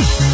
Bye.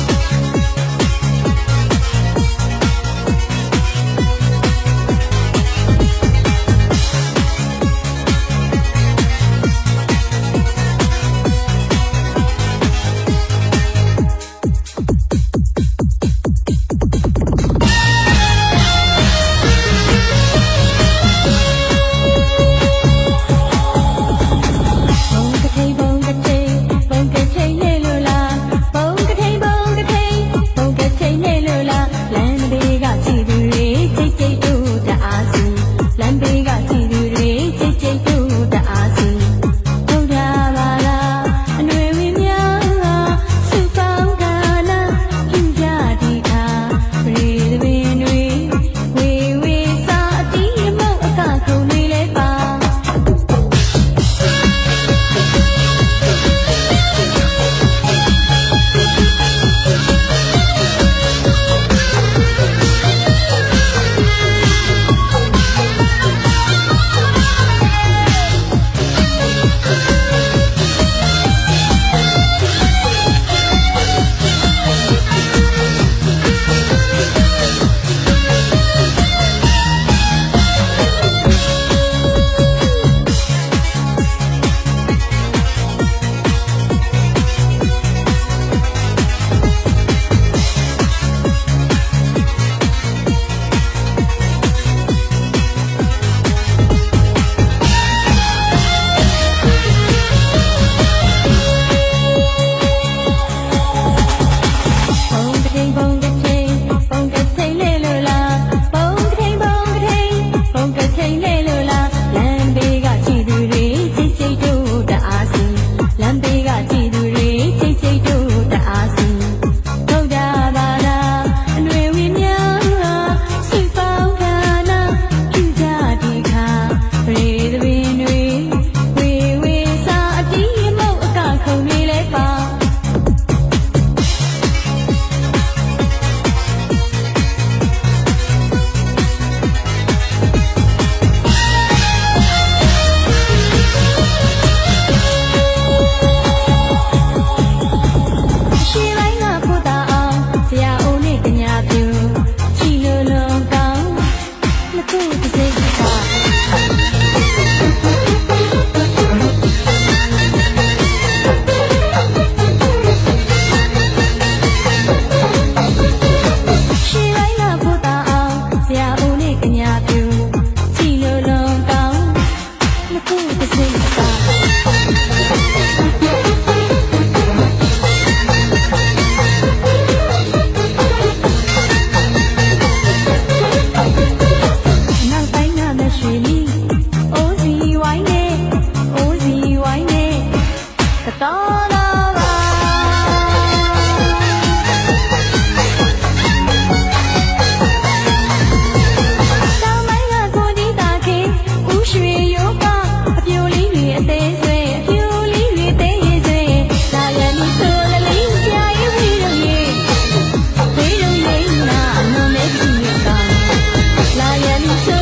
那年春。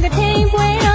the tape wait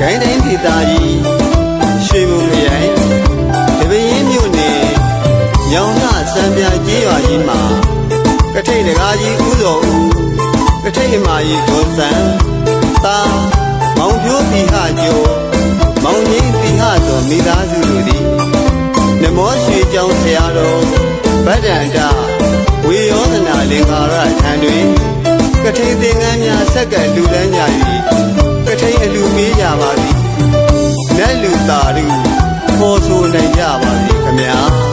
ကိုင်းတိုင်းဒေသကြီးရွှေမုံရိုင်တပင်းမြို့နယ်ရောင်နှစံပြကြီးရွာကြီးမှာကထိတ်တကားကြီးဥတော်ဦးကထိတ်အမကြီးဒေါ်စံသာမောင်ပြိုးတီဟကျော်မောင်ကြီးတီဟတော်မိသားစုတို့သည်နမောရွှေကြောင်ဆရာတော်ဗဒ္ဒန္တဝေယောသနာလင်္ကာရထံတွင်ကထိတ်သင်္ကန်းများဆက်ကလူတန်းကြ၏ ထိန်အလူမေးကြပါသည်လက်လူသာလူခေါ်ဆိုနိုင်ကြပါသည်ခမညာ